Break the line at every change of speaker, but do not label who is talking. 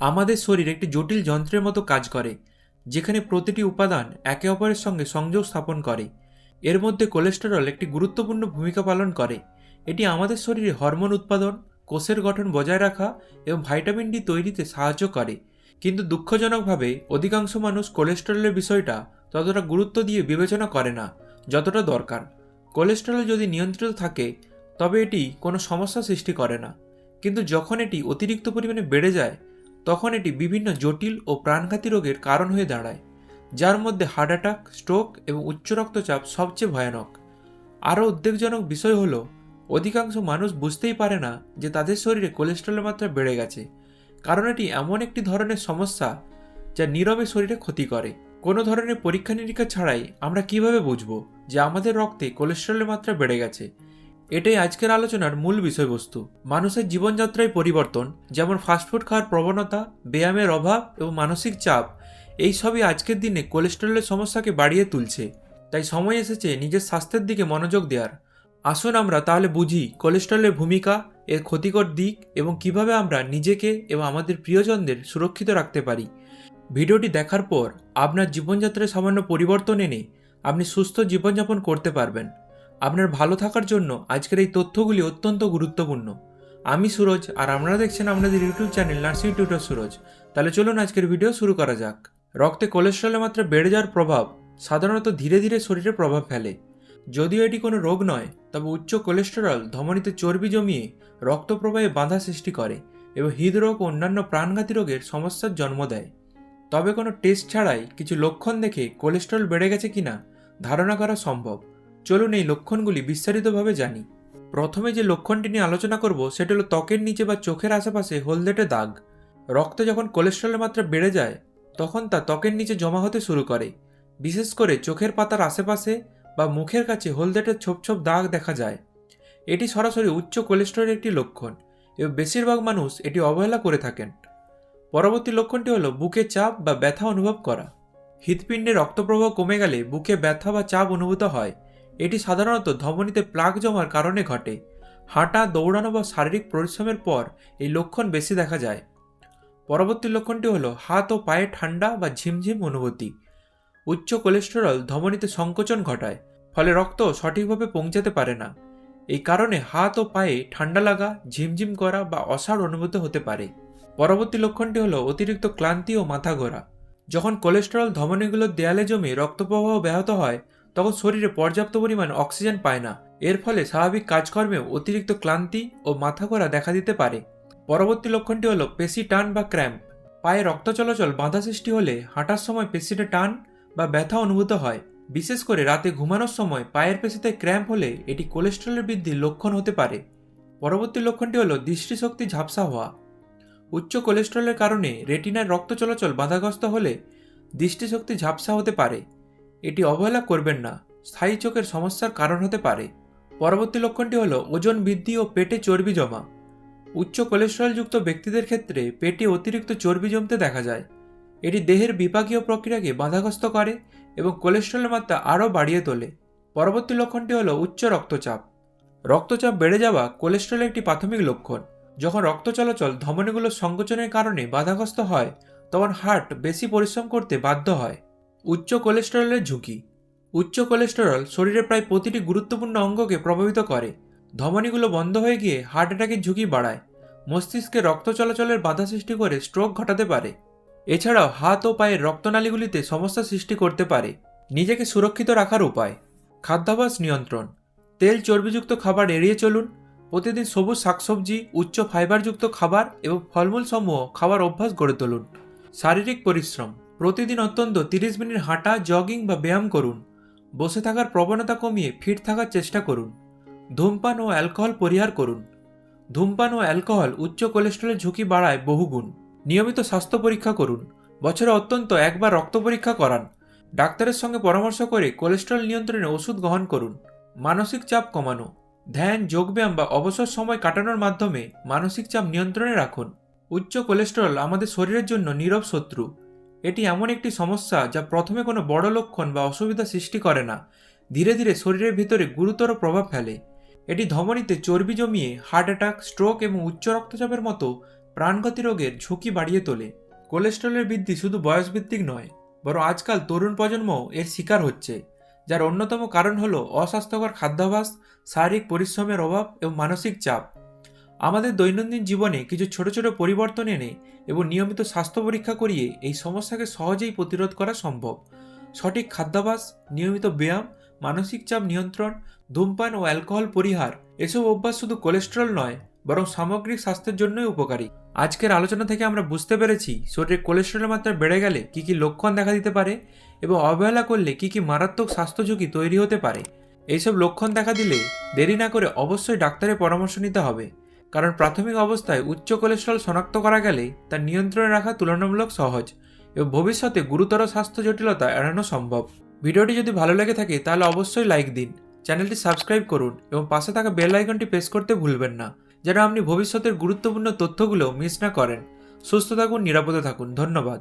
আমাদের শরীর একটি জটিল যন্ত্রের মতো কাজ করে, যেখানে প্রতিটি উপাদান একে অপরের সঙ্গে সংযোগ স্থাপন করে। এর মধ্যে কোলেস্টেরল একটি গুরুত্বপূর্ণ ভূমিকা পালন করে। এটি আমাদের শরীরে হরমোন উৎপাদন, কোষের গঠন বজায় রাখা এবং ভাইটামিন ডি তৈরিতে সাহায্য করে। কিন্তু দুঃখজনকভাবে, অধিকাংশ মানুষ কোলেস্টেরলের বিষয়টা ততটা গুরুত্ব দিয়ে বিবেচনা করে না, যতটা দরকার। কোলেস্টেরল যদি নিয়ন্ত্রিত থাকে, তবে এটি কোনো সমস্যা সৃষ্টি করে না। কিন্তু যখন এটি অতিরিক্ত পরিমাণে বেড়ে যায় তখন এটি বিভিন্ন জটিল ও প্রাণঘাতী রোগের কারণ হয়ে দাঁড়ায়, যার মধ্যে হার্ট অ্যাটাক, স্ট্রোক এবং উচ্চ রক্তচাপ সবচেয়ে ভয়ানক। আরও উদ্বেগজনক বিষয় হল, অধিকাংশ মানুষ বুঝতেই পারে না যে তাদের শরীরে কোলেস্ট্রলের মাত্রা বেড়ে গেছে, কারণ এটি এমন একটি ধরনের সমস্যা যা নীরবে শরীরে ক্ষতি করে। কোনো ধরনের পরীক্ষা নিরীক্ষা ছাড়াই আমরা কীভাবে বুঝব যে আমাদের রক্তে কোলেস্ট্রলের মাত্রা বেড়ে গেছে? এটাই আজকের আলোচনার মূল বিষয়বস্তু। মানুষের জীবনযাত্রায় পরিবর্তন, যেমন ফাস্টফুড খাওয়ার প্রবণতা, ব্যায়ামের অভাব এবং মানসিক চাপ, এই সবই আজকের দিনে কোলেস্টেরলের সমস্যাকে বাড়িয়ে তুলছে। তাই সময় এসেছে নিজের স্বাস্থ্যের দিকে মনোযোগ দেওয়ার। আসুন আমরা তাহলে বুঝি কোলেস্ট্রলের ভূমিকা, এর ক্ষতিকর দিক এবং কীভাবে আমরা নিজেকে এবং আমাদের প্রিয়জনদের সুরক্ষিত রাখতে পারি। ভিডিওটি দেখার পর আপনার জীবনযাত্রায় সামান্য পরিবর্তন এনে আপনি সুস্থ জীবনযাপন করতে পারবেন। আপনার ভালো থাকার জন্য আজকের এই তথ্যগুলি অত্যন্ত গুরুত্বপূর্ণ। আমি সুরজ, আর আপনারা দেখছেন আপনাদের YouTube channel nursing tutor Suraj. তাহলে চলুন আজকের ভিডিও শুরু করা যাক। রক্তে কোলেস্ট্রলের মাত্রা বেড়ে যাওয়ার প্রভাব সাধারণত ধীরে ধীরে শরীরে প্রভাব ফেলে। যদিও এটি কোনো রোগ নয়, তবে উচ্চ কোলেস্টেরল ধমনীতে চর্বি জমিয়ে রক্ত প্রবাহে বাধা সৃষ্টি করে এবং হৃদরোগ ও অন্যান্য প্রাণঘাতী রোগের সমস্যার জন্ম দেয়। তবে কোনো টেস্ট ছাড়াই কিছু লক্ষণ দেখে কোলেস্ট্রল বেড়ে গেছে কিনা ধারণা করা সম্ভব। চলুন এই লক্ষণগুলি বিস্তারিতভাবে জানি। প্রথমে যে লক্ষণটি নিয়ে আলোচনা করব, সেটা হলো ত্বকের নিচে বা চোখের আশেপাশে হলদেটে দাগ। রক্তে যখন কোলেস্ট্রলের মাত্রা বেড়ে যায়, তখন তা ত্বকের নিচে জমা হতে শুরু করে। বিশেষ করে চোখের পাতার আশেপাশে বা মুখের কাছে হলদেটে ছোপ ছোপ দাগ দেখা যায়। এটি সরাসরি উচ্চ কোলেস্ট্রলের একটি লক্ষণ এবং বেশিরভাগ মানুষ এটি অবহেলা করে থাকেন। পরবর্তী লক্ষণটি হলো বুকে চাপ বা ব্যথা অনুভব করা। হৃৎপিণ্ডে রক্তপ্রবাহ কমে গেলে বুকে ব্যথা বা চাপ অনুভূত হয়। এটি সাধারণত ধমনীতে প্লাক জমার কারণে ঘটে। হাঁটা, দৌড়ানো বা শারীরিক পরিশ্রমের পর এই লক্ষণ বেশি দেখা যায়। পরবর্তী লক্ষণটি হলো হাত ও পায়ে ঠান্ডা বা ঝিমঝিম অনুভূতি। উচ্চ কোলেস্টেরল ধমনীতে সংকোচন ঘটায়, ফলে রক্ত সঠিকভাবে পৌঁছাতে পারে না। এই কারণে হাত ও পায়ে ঠান্ডা লাগা, ঝিমঝিম করা বা অসাড় অনুভূত হতে পারে। পরবর্তী লক্ষণটি হলো অতিরিক্ত ক্লান্তি ও মাথা ঘোরা। যখন কোলেস্টেরল ধমনীগুলোর দেয়ালে জমে রক্তপ্রবাহ ব্যাহত হয় তখন শরীরে পর্যাপ্ত পরিমাণ অক্সিজেন পায় না। এর ফলে স্বাভাবিক কাজকর্মেও অতিরিক্ত ক্লান্তি ও মাথা ঘোরা দেখা দিতে পারে। পরবর্তী লক্ষণটি হলো পেশি টান বা ক্র্যাম্প। পায়ে রক্ত চলাচল বাধা সৃষ্টি হলে হাঁটার সময় পেশিতে টান বা ব্যথা অনুভূত হয়। বিশেষ করে রাতে ঘুমানোর সময় পায়ের পেশিতে ক্র্যাম্প হলে এটি কোলেস্ট্রলের বৃদ্ধির লক্ষণ হতে পারে। পরবর্তী লক্ষণটি হলো দৃষ্টিশক্তি ঝাপসা হওয়া। উচ্চ কোলেস্ট্রলের কারণে রেটিনার রক্ত চলাচল বাধাগ্রস্ত হলে দৃষ্টিশক্তি ঝাপসা হতে পারে। এটি অবহেলা করবেন না। স্থায়ী চোখের সমস্যার কারণ হতে পারে। পরবর্তী লক্ষণটি হলো ওজন বৃদ্ধি ও পেটে চর্বি জমা। উচ্চ কোলেস্ট্রলযুক্ত ব্যক্তিদের ক্ষেত্রে পেটে অতিরিক্ত চর্বি জমতে দেখা যায়। এটি দেহের বিপাকীয় প্রক্রিয়াকে বাধাগ্রস্ত করে এবং কোলেস্ট্রলের মাত্রা আরও বাড়িয়ে তোলে। পরবর্তী লক্ষণটি হলো উচ্চ রক্তচাপ। রক্তচাপ বেড়ে যাওয়া কোলেস্ট্রলের একটি প্রাথমিক লক্ষণ। যখন রক্ত চলাচল ধমনীগুলোর সংকোচনের কারণে বাধাগ্রস্ত হয়, তখন হার্ট বেশি পরিশ্রম করতে বাধ্য হয়। উচ্চ কোলেস্টেরলের ঝুঁকি। উচ্চ কোলেস্টেরল শরীরের প্রায় প্রতিটি গুরুত্বপূর্ণ অঙ্গকে প্রভাবিত করে। ধমনীগুলো বন্ধ হয়ে গিয়ে হার্ট অ্যাটাকের ঝুঁকি বাড়ায়। মস্তিষ্কে রক্ত চলাচলের বাধা সৃষ্টি করে স্ট্রোক ঘটাতে পারে। এছাড়াও হাত ও পায়ের রক্তনালীগুলিতে সমস্যা সৃষ্টি করতে পারে। নিজেকে সুরক্ষিত রাখার উপায়। খাদ্যাভ্যাস নিয়ন্ত্রণ। তেল চর্বিযুক্ত খাবার এড়িয়ে চলুন। প্রতিদিন সবুজ শাকসবজি, উচ্চ ফাইবারযুক্ত খাবার এবং ফলমূল সমূহ খাবার অভ্যাস গড়ে তুলুন। শারীরিক পরিশ্রম। প্রতিদিন অত্যন্ত তিরিশ মিনিট হাঁটা জগিং বা ব্যায়াম করুন। বসে থাকার প্রবণতা কমিয়ে ফিট থাকার চেষ্টা করুন। ধূমপান ও অ্যালকোহল পরিহার করুন। ধূমপান ও অ্যালকোহল উচ্চ কোলেস্ট্রলের ঝুঁকি বাড়ায় বহুগুণ। নিয়মিত স্বাস্থ্য পরীক্ষা করুন। বছরে অত্যন্ত একবার রক্ত পরীক্ষা করান। ডাক্তারের সঙ্গে পরামর্শ করে কোলেস্ট্রল নিয়ন্ত্রণে ওষুধ গ্রহণ করুন। মানসিক চাপ কমানো। ধ্যান, যোগব্যায়াম বা অবসর সময় কাটানোর মাধ্যমে মানসিক চাপ নিয়ন্ত্রণে রাখুন। উচ্চ কোলেস্টেরল আমাদের শরীরের জন্য নীরব শত্রু। এটি এমন একটি সমস্যা যা প্রথমে কোনো বড় লক্ষণ বা অসুবিধা সৃষ্টি করে না। ধীরে ধীরে শরীরের ভিতরে গুরুতর প্রভাব ফেলে। এটি ধমনীতে চর্বি জমিয়ে হার্ট অ্যাটাক, স্ট্রোক এবং উচ্চ রক্তচাপের মতো প্রাণঘাতী রোগের ঝুঁকি বাড়িয়ে তোলে। কোলেস্টেরলের বৃদ্ধি শুধু বয়সভিত্তিক নয়, বরং আজকাল তরুণ প্রজন্মও এর শিকার হচ্ছে, যার অন্যতম কারণ হলো অস্বাস্থ্যকর খাদ্যাভ্যাস, শারীরিক পরিশ্রমের অভাব এবং মানসিক চাপ। আমাদের দৈনন্দিন জীবনে কিছু ছোট ছোট পরিবর্তন এনে এবং নিয়মিত স্বাস্থ্য পরীক্ষা করিয়ে এই সমস্যাকে সহজেই প্রতিরোধ করা সম্ভব। সঠিক খাদ্যাভ্যাস, নিয়মিত ব্যায়াম, মানসিক চাপ নিয়ন্ত্রণ, ধূমপান ও অ্যালকোহল পরিহার, এসব অভ্যাস শুধু কোলেস্টেরল নয়, বরং সামগ্রিক স্বাস্থ্যের জন্যই উপকারী। আজকের আলোচনা থেকে আমরা বুঝতে পেরেছি শরীরে কোলেস্ট্রলের মাত্রা বেড়ে গেলে কী কী লক্ষণ দেখা দিতে পারে এবং অবহেলা করলে কী কী মারাত্মক স্বাস্থ্য ঝুঁকি তৈরি হতে পারে। এইসব লক্ষণ দেখা দিলে দেরি না করে অবশ্যই ডাক্তারের পরামর্শ নিতে হবে। কারণ প্রাথমিক অবস্থায় উচ্চ কোলেস্ট্রল শনাক্ত করা গেলে তা নিয়ন্ত্রণে রাখা তুলনামূলক সহজ এবং ভবিষ্যতে গুরুতর স্বাস্থ্য জটিলতা এড়ানো সম্ভব। ভিডিওটি যদি ভালো লেগে থাকে, তাহলে অবশ্যই লাইক দিন, চ্যানেলটি সাবস্ক্রাইব করুন এবং পাশে থাকা বেল আইকনটি প্রেস করতে ভুলবেন না, যেন আপনি ভবিষ্যতের গুরুত্বপূর্ণ তথ্যগুলো মিস না করেন। সুস্থ থাকুন, নিরাপদে থাকুন। ধন্যবাদ।